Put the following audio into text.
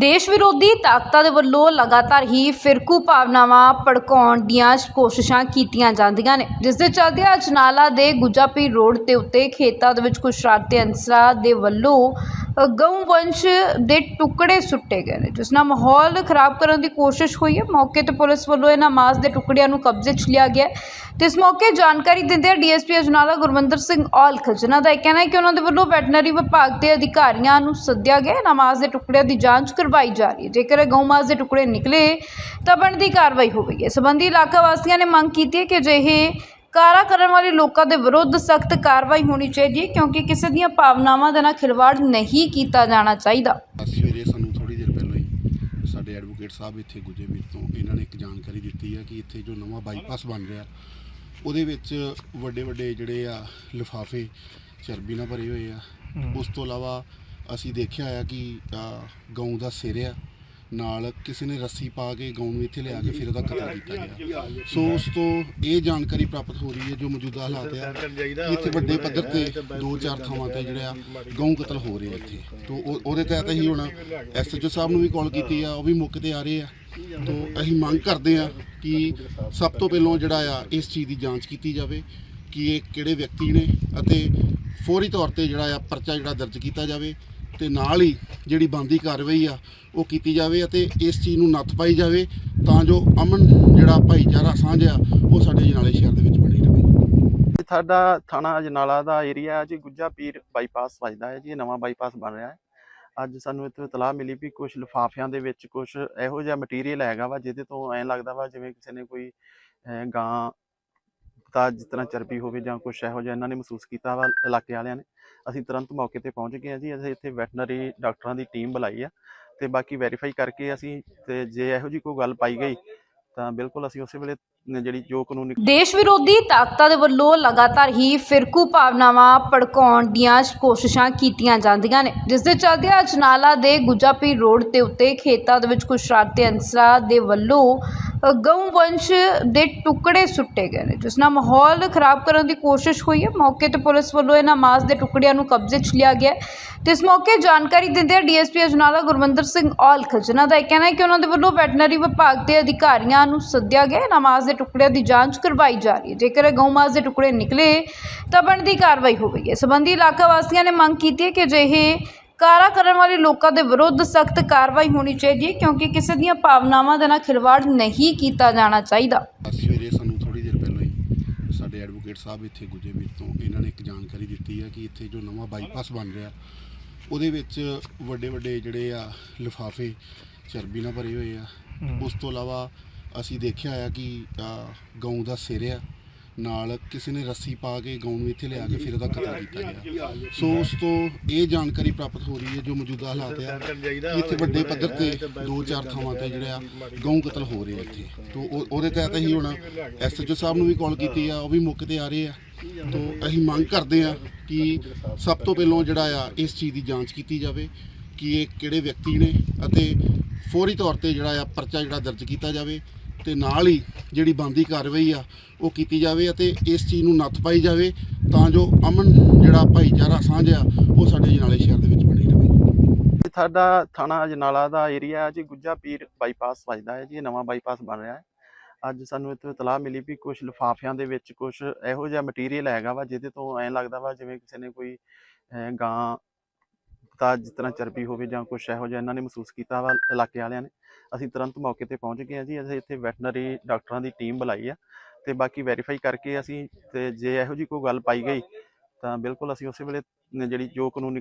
ਦੇਸ਼ ਵਿਰੋਧੀ ਤਾਕਤਾਂ ਦੇ ਵੱਲੋਂ ਲਗਾਤਾਰ ਹੀ ਫਿਰਕੂ ਭਾਵਨਾਵਾਂ ਭੜਕਾਉਣ ਦੀਆਂ ਕੋਸ਼ਿਸ਼ਾਂ ਕੀਤੀਆਂ ਜਾਂਦੀਆਂ ਨੇ। ਜਿਸ ਦੇ ਚੱਲਦੇ ਅਜਨਾਲਾ ਦੇ ਗੁੱਜਾਪੀਰ ਰੋਡ ਦੇ ਉੱਤੇ ਖੇਤਾਂ ਦੇ ਵਿੱਚ ਕੁਝ ਸ਼ਰਾਰਤੀ ਅਨਸਰਾਂ ਦੇ ਵੱਲੋਂ ਗਊਵੰਸ਼ ਦੇ ਟੁਕੜੇ ਸੁੱਟੇ ਗਏ ਨੇ, ਜਿਸ ਨਾਲ ਮਾਹੌਲ ਖਰਾਬ ਕਰਨ ਦੀ ਕੋਸ਼ਿਸ਼ ਹੋਈ ਹੈ। ਮੌਕੇ ਤੇ ਪੁਲਿਸ ਵੱਲੋਂ ਇਹਨਾਂ ਮਾਸ ਦੇ ਟੁਕੜਿਆਂ ਨੂੰ ਕਬਜ਼ੇ 'ਚ ਲਿਆ ਗਿਆ ਹੈ। ਤੇ ਇਸ ਮੌਕੇ ਜਾਣਕਾਰੀ ਦਿੰਦੇ ਡੀਐਸਪੀ ਅਜਨਾਲਾ ਗੁਰਵਿੰਦਰ ਸਿੰਘ ਔਲਖ ਜਿਨ੍ਹਾਂ ਦਾ ਇਹ ਕਹਿਣਾ ਹੈ ਕਿ ਉਹਨਾਂ ਦੇ ਵੱਲੋਂ ਵੈਟਨਰੀ ਵਿਭਾਗ ਦੇ ਅਧਿਕਾਰੀਆਂ ਨੂੰ ਸੱਦਿਆ ਗਿਆ ਹੈ। ਨਮਾਜ਼ ਦੇ ਟੁਕੜਿਆਂ ਦੀ ਜਾਂਚ ਕਰਵਾਈ ਜਾ ਰਹੀ ਹੈ। ਜੇਕਰ ਇਹ ਗਊ ਮਾਸ ਦੇ ਟੁਕੜੇ ਨਿਕਲੇ ਤਾਂ ਬਣਦੀ ਕਾਰਵਾਈ ਹੋਵੇਗੀ ਇਸ ਸੰਬੰਧੀ ਇਲਾਕਾ ਵਾਸੀਆਂ ਨੇ ਮੰਗ ਕੀਤੀ ਹੈ ਕਿ ਅਜਿਹੇ ਕਾਰਾ ਕਰਨ ਵਾਲੇ ਲੋਕਾਂ ਦੇ ਵਿਰੁੱਧ ਸਖਤ ਕਾਰਵਾਈ ਹੋਣੀ ਚਾਹੀਦੀ ਹੈ ਕਿਉਂਕਿ ਕਿਸੇ ਦੀਆਂ ਭਾਵਨਾਵਾਂ ਦੇ ਨਾਲ ਖਿਲਵਾੜ ਨਹੀਂ ਕੀਤਾ ਜਾਣਾ ਚਾਹੀਦਾ। ਸਵੇਰੇ ਸਾਨੂੰ ਥੋੜੀ ਦੇਰ ਪਹਿਲਾਂ ਹੀ ਸਾਡੇ ਐਡਵੋਕੇਟ ਸਾਹਿਬ ਇੱਥੇ ਗੁਜੇ ਮੀਰ ਤੋਂ ਇਹਨਾਂ ਨੇ ਇੱਕ ਜਾਣਕਾਰੀ ਦਿੱਤੀ ਹੈ ਕਿ ਇੱਥੇ ਜੋ ਨਵਾਂ ਬਾਈਪਾਸ ਬਣ ਰਿਹਾ ਉਹਦੇ ਵਿੱਚ ਵੱਡੇ ਵੱਡੇ ਜਿਹੜੇ ਆ ਲਿਫਾਫੇ ਚਰਬੀ ਨਾਲ ਭਰੇ ਹੋਏ ਆ। ਉਸ ਤੋਂ ਇਲਾਵਾ ਅਸੀਂ ਦੇਖਿਆ ਆ ਕਿ ਗਊ ਦਾ ਸਿਰ ਆ ਨਾਲ ਕਿਸੇ ਨੇ ਰੱਸੀ ਪਾ ਕੇ ਗਊ ਨੂੰ ਇੱਥੇ ਲਿਆ ਕੇ ਫਿਰ ਉਹਦਾ ਕਤਲ ਕੀਤਾ ਗਿਆ। ਸੋ ਉਸ ਤੋਂ ਇਹ ਜਾਣਕਾਰੀ ਪ੍ਰਾਪਤ ਹੋ ਰਹੀ ਹੈ ਜੋ ਮੌਜੂਦਾ ਹਾਲਾਤ ਹੈ ਇੱਥੇ ਵੱਡੇ ਪੱਧਰ ਤੇ ਦੋ ਚਾਰ ਥਾਵਾਂ ਤੇ ਜਿਹੜਾ ਆ, ਗਊ ਕਤਲ ਹੋ ਰਿਹਾ ਇੱਥੇ। ਤੋਂ ਉਹਦੇ ਤਹਿਤ ਅਸੀਂ ਹੁਣ ਐਸਐਚਓ ਸਾਹਿਬ ਨੂੰ ਵੀ ਕਾਲ ਕੀਤੀ ਆ, ਉਹ ਵੀ ਮੌਕੇ ਤੇ ਆ ਰਹੇ ਆ। ਤੋਂ ਅਸੀਂ ਮੰਗ ਕਰਦੇ ਆ ਕਿ ਸਭ ਤੋਂ ਪਹਿਲਾਂ ਜਿਹੜਾ ਆ, ਇਸ ਚੀਜ਼ ਦੀ ਜਾਂਚ ਕੀਤੀ ਜਾਵੇ ਕਿ ਇਹ ਕਿਹੜੇ ਵਿਅਕਤੀ ਨੇ ਅਤੇ ਫੌਰੀ ਤੌਰ ਤੇ ਜਿਹੜਾ ਆ, ਪਰਚਾ ਜਿਹੜਾ ਦਰਜ ਕੀਤਾ ਜਾਵੇ। ਤੇ ਨਾਲ ਹੀ ਜਿਹੜੀ ਬੰਦੀ ਕਾਰਵਾਈ ਆ, ਉਹ ਕੀਤੀ ਜਾਵੇ ਅਤੇ ਇਸ ਚੀਜ਼ ਨੂੰ ਨੱਥ ਪਾਈ ਜਾਵੇ ਤਾਂ ਜੋ ਅਮਨ ਜਿਹੜਾ ਭਾਈਚਾਰਾ ਸਾਂਝ ਆ, ਉਹ ਸਾਡੇ ਜਨਾਲੇ ਸ਼ਹਿਰ ਦੇ ਵਿੱਚ ਬਣੀ ਰਹੇ। ਸਾਡਾ ਥਾਣਾ ਅਜਨਾਲਾ ਦਾ ਏਰੀਆ ਹੈ ਜੀ, ਗੁੱਜਾ ਪੀਰ ਬਾਈਪਾਸ ਵੱਜਦਾ ਹੈ ਜੀ, ਇਹ ਨਵਾਂ ਬਾਈਪਾਸ ਬਣ ਰਿਹਾ ਹੈ। ਅੱਜ ਸਾਨੂੰ ਇੱਥੇ ਇਤਲਾਹ ਮਿਲੀ ਵੀ ਕੁਝ ਲਿਫਾਫਿਆਂ ਦੇ ਵਿੱਚ ਕੁਝ ਇਹੋ ਜਿਹਾ ਮਟੀਰੀਅਲ ਹੈਗਾ ਵਾ, ਜਿਹਦੇ ਤੋਂ ਐਂ ਲੱਗਦਾ ਵਾ ਜਿਵੇਂ ਕਿਸੇ ਨੇ ਕੋਈ ਗਾਂ ਦਾ ਜਿਸ ਤਰ੍ਹਾਂ ਚਰਬੀ ਹੋਵੇ ਜਾਂ ਕੁਝ ਇਹੋ ਜਿਹਾ ਇਹਨਾਂ ਨੇ ਮਹਿਸੂਸ ਕੀਤਾ ਵਾ ਇਲਾਕੇ ਵਾਲਿਆਂ ਨੇ। ਅਸੀਂ ਤੁਰੰਤ ਮੌਕੇ ਤੇ ਪਹੁੰਚ ਗਏ ਹਾਂ ਜੀ। ਅਸੀਂ ਇੱਥੇ ਵੈਟਰਨਰੀ ਡਾਕਟਰਾਂ ਦੀ ਟੀਮ ਬੁਲਾਈ ਆ ਤੇ ਬਾਕੀ ਵੈਰੀਫਾਈ ਕਰਕੇ ਅਸੀਂ ਤੇ ਜੇ ਇਹੋ ਜਿਹੀ ਕੋਈ ਗੱਲ ਪਾਈ ਗਈ ਤਾਂ ਬਿਲਕੁਲ ਅਸੀਂ ਉਸੇ ਵੇਲੇ ਜਿਹੜੀ ਜੋ ਕਾਨੂੰਨੀ ਦੇਸ਼ ਵਿਰੋਧੀ ਤਾਕਤਾਂ ਦੇ ਵੱਲੋਂ ਲਗਾਤਾਰ ਹੀ ਫਿਰਕੂ ਭਾਵਨਾਵਾਂ ਭੜਕਾਉਣ ਦੀਆਂ ਕੋਸ਼ਿਸ਼ਾਂ ਕੀਤੀਆਂ ਜਾਂਦੀਆਂ ਨੇ ਜਿਸ ਦੇ ਚੱਲਦੇ ਅਜਨਾਲਾ ਦੇ ਗੁੱਜਾਪੀਰ ਰੋਡ ਦੇ ਉੱਤੇ ਖੇਤਾਂ ਦੇ ਵਿੱਚ ਕੁਝ ਸ਼ਰਾਰਤੀ ਅਨਸਰਾਂ ਦੇ ਵੱਲੋਂ ਅ, ਗਊ ਦੇ ਟੁਕੜੇ ਸੁੱਟੇ ਗਏ ਨੇ ਜਿਸ ਨਾਲ ਮਾਹੌਲ ਖਰਾਬ ਕਰਨ ਦੀ ਕੋਸ਼ਿਸ਼ ਹੋਈ ਹੈ। ਮੌਕੇ ਤੇ ਪੁਲਿਸ ਵੱਲੋਂ ਇਹਨਾਂ ਮਾਸ ਦੇ ਟੁਕੜਿਆਂ ਨੂੰ ਕਬਜ਼ੇ 'ਚ ਲਿਆ ਗਿਆ ਹੈ। ਤੇ ਇਸ ਮੌਕੇ ਜਾਣਕਾਰੀ ਦਿੰਦੇ ਡੀਐਸਪੀ ਅਜਨਾਲਾ ਗੁਰਵਿੰਦਰ ਸਿੰਘ ਔਲਖ ਜਿਨ੍ਹਾਂ ਦਾ ਇਹ ਕਹਿਣਾ ਹੈ ਕਿ ਉਹਨਾਂ ਦੇ ਵੱਲੋਂ ਵੈਟਨਰੀ ਵਿਭਾਗ ਦੇ ਅਧਿਕਾਰੀਆਂ ਨੂੰ ਸੱਦਿਆ ਗਿਆ ਹੈ। ਨਮਾਜ਼ ਦੇ ਟੁਕੜਿਆਂ ਦੀ ਜਾਂਚ ਕਰਵਾਈ ਜਾ ਰਹੀ ਹੈ। ਜੇਕਰ ਇਹ ਗਊ ਮਾਸ ਦੇ ਟੁਕੜੇ ਨਿਕਲੇ ਤਾਂ ਬਣਦੀ ਕਾਰਵਾਈ ਹੋਵੇਗੀ ਇਸ ਸੰਬੰਧੀ ਇਲਾਕਾ ਵਾਸੀਆਂ ਨੇ ਮੰਗ ਕੀਤੀ ਹੈ ਕਿ ਅਜਿਹੇ ਕਾਰਾ ਕਰਨ ਵਾਲੇ ਲੋਕਾਂ ਦੇ ਵਿਰੁੱਧ ਸਖਤ ਕਾਰਵਾਈ ਹੋਣੀ ਚਾਹੀਦੀ ਹੈ ਕਿਉਂਕਿ ਕਿਸੇ ਦੀਆਂ ਭਾਵਨਾਵਾਂ ਦੇ ਨਾਲ ਖਿਲਵਾੜ ਨਹੀਂ ਕੀਤਾ ਜਾਣਾ ਚਾਹੀਦਾ। ਸਵੇਰੇ ਸਾਨੂੰ ਥੋੜੀ ਦੇਰ ਪਹਿਲਾਂ ਹੀ ਸਾਡੇ ਐਡਵੋਕੇਟ ਸਾਹਿਬ ਇੱਥੇ ਗੁਜੇ ਮੀਰ ਤੋਂ। ਇਹਨਾਂ ਨੇ ਇੱਕ ਜਾਣਕਾਰੀ ਦਿੱਤੀ ਹੈ ਕਿ ਇੱਥੇ ਜੋ ਨਵਾਂ ਬਾਈਪਾਸ ਬਣ ਰਿਹਾ ਉਹਦੇ ਵਿੱਚ ਵੱਡੇ ਵੱਡੇ ਜਿਹੜੇ ਆ ਲਿਫਾਫੇ ਚਰਬੀ ਨਾਲ ਭਰੇ ਹੋਏ ਆ। ਉਸ ਤੋਂ ਇਲਾਵਾ ਅਸੀਂ ਦੇਖਿਆ ਆ ਕਿ ਅ, ਗਊ ਦਾ ਸਿਰ ਆ ਨਾਲ ਕਿਸੇ ਨੇ ਰੱਸੀ ਪਾ ਕੇ ਗਊ ਨੂੰ ਇੱਥੇ ਲਿਆ ਕੇ ਫਿਰ ਉਹਦਾ ਕਤਲ ਕੀਤਾ ਗਿਆ। ਸੋ ਉਸ ਤੋਂ ਇਹ ਜਾਣਕਾਰੀ ਪ੍ਰਾਪਤ ਹੋ ਰਹੀ ਹੈ ਜੋ ਮੌਜੂਦਾ ਹਾਲਾਤ ਆ ਇੱਥੇ ਵੱਡੇ ਪੱਧਰ ਤੇ ਦੋ ਚਾਰ ਥਾਵਾਂ ਤੇ ਜਿਹੜਾ ਆ ਗਊ ਕਤਲ ਹੋ ਰਿਹਾ ਇੱਥੇ। ਤੋਂ ਉਹਦੇ ਤਹਿਤ ਅਸੀਂ ਹੁਣ ਐਸਐਚਓ ਸਾਹਿਬ ਨੂੰ ਵੀ ਕਾਲ ਕੀਤੀ ਆ ਉਹ ਵੀ ਮੌਕੇ ਤੇ ਆ ਰਹੇ ਆ। ਤੋਂ ਅਸੀਂ ਮੰਗ ਕਰਦੇ ਆ ਕਿ ਸਭ ਤੋਂ ਪਹਿਲਾਂ ਜਿਹੜਾ ਆ ਇਸ ਚੀਜ਼ ਦੀ ਜਾਂਚ ਕੀਤੀ ਜਾਵੇ। ਕਿ ਇਹ ਕਿਹੜੇ ਵਿਅਕਤੀ ਨੇ ਅਤੇ ਫੌਰੀ ਤੌਰ ਤੇ ਜਿਹੜਾ ਆ ਪਰਚਾ ਜਿਹੜਾ ਦਰਜ ਕੀਤਾ ਜਾਵੇ ਤੇ ਨਾਲ ਹੀ ਜਿਹੜੀ ਬੰਦੀ ਕਾਰਵਾਈ ਆ ਉਹ ਕੀਤੀ ਜਾਵੇ ਅਤੇ ਇਸ ਚੀਜ਼ ਨੂੰ ਨੱਥ ਪਾਈ ਜਾਵੇ ਤਾਂ ਜੋ ਅਮਨ ਜਿਹੜਾ ਭਾਈਚਾਰਾ ਸਾਂਝ ਆ ਉਹ ਸਾਡੇ ਜਨਾਲੇ ਸ਼ਹਿਰ ਦੇ ਵਿੱਚ ਬਣੀ ਰਹੇ। ਸਾਡਾ ਥਾਣਾ ਅਜਨਾਲਾ ਦਾ ਏਰੀਆ ਹੈ ਜੀ, ਗੁੱਜਾ ਪੀਰ ਬਾਈਪਾਸ ਵੱਜਦਾ ਹੈ ਜੀ, ਇਹ ਨਵਾਂ ਬਾਈਪਾਸ ਬਣ ਰਿਹਾ ਹੈ। ਅੱਜ ਸਾਨੂੰ ਇੱਥੇ ਇਤਲਾਹ ਮਿਲੀ ਵੀ ਕੁਝ ਲਿਫਾਫਿਆਂ ਦੇ ਵਿੱਚ ਕੁਝ ਇਹੋ ਜਿਹਾ ਮਟੀਰੀਅਲ ਹੈਗਾ ਵਾ, ਜਿਹਦੇ ਤੋਂ ਐਂ ਲੱਗਦਾ ਵਾ ਜਿਵੇਂ ਕਿਸੇ ਨੇ ਕੋਈ ਗਾਂ ਤਾਂ ਜਿਸ ਤਰ੍ਹਾਂ ਚਰਬੀ ਹੋਵੇ ਜਾਂ ਕੁਝ ਇਹੋ ਜਿਹਾ ਇਹਨਾਂ ਨੇ ਮਹਿਸੂਸ ਕੀਤਾ ਵਾ ਇਲਾਕੇ ਵਾਲਿਆਂ ਨੇ, ਅਸੀਂ ਤੁਰੰਤ ਮੌਕੇ ਤੇ ਪਹੁੰਚ ਗਏ ਹਾਂ ਜੀ। ਅਸੀਂ ਇੱਥੇ ਵੈਟਰਨਰੀ ਡਾਕਟਰਾਂ ਦੀ ਟੀਮ ਬੁਲਾਈ ਆ ਤੇ ਬਾਕੀ ਵੈਰੀਫਾਈ ਕਰਕੇ ਅਸੀਂ ਤੇ ਜੇ ਇਹੋ ਜਿਹੀ ਕੋਈ ਗੱਲ ਪਾਈ ਗਈ ਤਾਂ ਬਿਲਕੁਲ ਅਸੀਂ ਉਸੇ ਵੇਲੇ ਜਿਹੜੀ ਜੋ ਕਾਨੂੰਨੀ